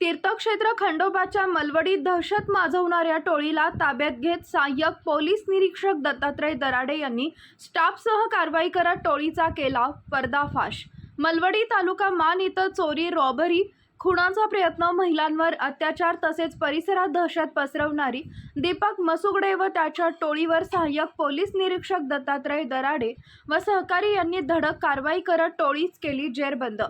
तीर्थक्षेत्र खंडोबाच्या मलवडीत दहशत माजवणाऱ्या टोळीला ताब्यात घेत सहाय्यक पोलीस निरीक्षक दत्तात्रय दराडे यांनी स्टाफसह कारवाई करत टोळीचा केला पर्दाफाश. मलवडी तालुका मान इथं चोरी रॉबरी खुणाचा प्रयत्न महिलांवर अत्याचार तसेच परिसरात दहशत पसरवणारी दीपक मसुगडे व त्याच्या टोळीवर सहाय्यक पोलीस निरीक्षक दत्तात्रय दराडे व सहकारी यांनी धडक कारवाई करत टोळीच केली जेरबंद.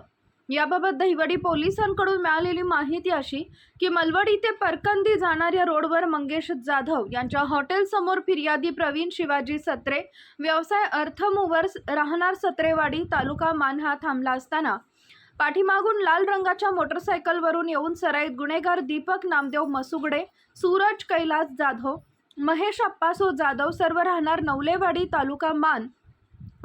याबाबत दहिवडी पोलिसांकडून मिळालेली माहिती अशी की मलवडी ते परकंदी जाणाऱ्या रोडवर मंगेश जाधव यांच्या हॉटेलसमोर फिर्यादी प्रवीण शिवाजी सत्रे व्यवसाय अर्थमूव्हर्स राहणार सत्रेवाडी तालुका मानहा थांबला असताना पाठीमागून लाल रंगाच्या मोटरसायकलवरून येऊन सराईत गुन्हेगार दीपक नामदेव मसुगडे सूरज कैलास जाधव महेश अप्पासो जाधव सर्व राहणार नवलेवाडी तालुका मान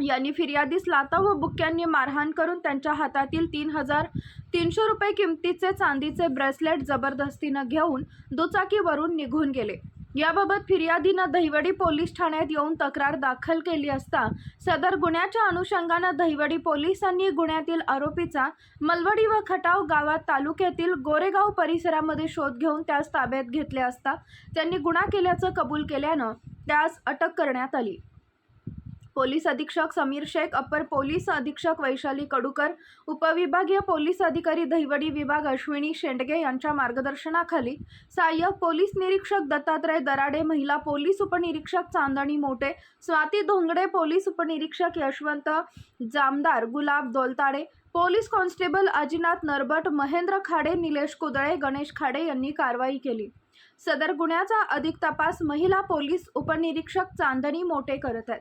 यांनी फिर्यादीस लाता व बुक्क्यांनी मारहाण करून त्यांच्या हातातील तीन हजार तीनशे रुपये किमतीचे चांदीचे ब्रेसलेट जबरदस्तीनं घेऊन दुचाकीवरून निघून गेले. याबाबत फिर्यादीनं दहिवडी पोलीस ठाण्यात येऊन तक्रार दाखल केली असता सदर गुन्ह्याच्या अनुषंगानं दहिवडी पोलिसांनी गुन्ह्यातील आरोपीचा मलवडी व खटाव गावात तालुक्यातील गोरेगाव परिसरामध्ये शोध घेऊन त्यास ताब्यात घेतले असता त्यांनी गुन्हा केल्याचं कबूल केल्यानं त्यास अटक करण्यात आली. पोलीस अधीक्षक समीर शेख अप्पर पोलीस अधीक्षक वैशाली कडूकर उपविभागीय पोलीस अधिकारी दहिवडी विभाग अश्विनी शेंडगे यांच्या मार्गदर्शनाखाली सहाय्यक पोलीस निरीक्षक दत्तात्रय दराडे महिला पोलीस उपनिरीक्षक चांदणी मोटे स्वाती धोंगडे पोलीस उपनिरीक्षक यशवंत जामदार गुलाब दोलताडे पोलीस कॉन्स्टेबल अजिनाथ नरबट महेंद्र खाडे निलेश कुदळे गणेश खाडे यांनी कारवाई केली. सदर गुन्ह्याचा अधिक तपास महिला पोलीस उपनिरीक्षक चांदणी मोटे करत आहेत.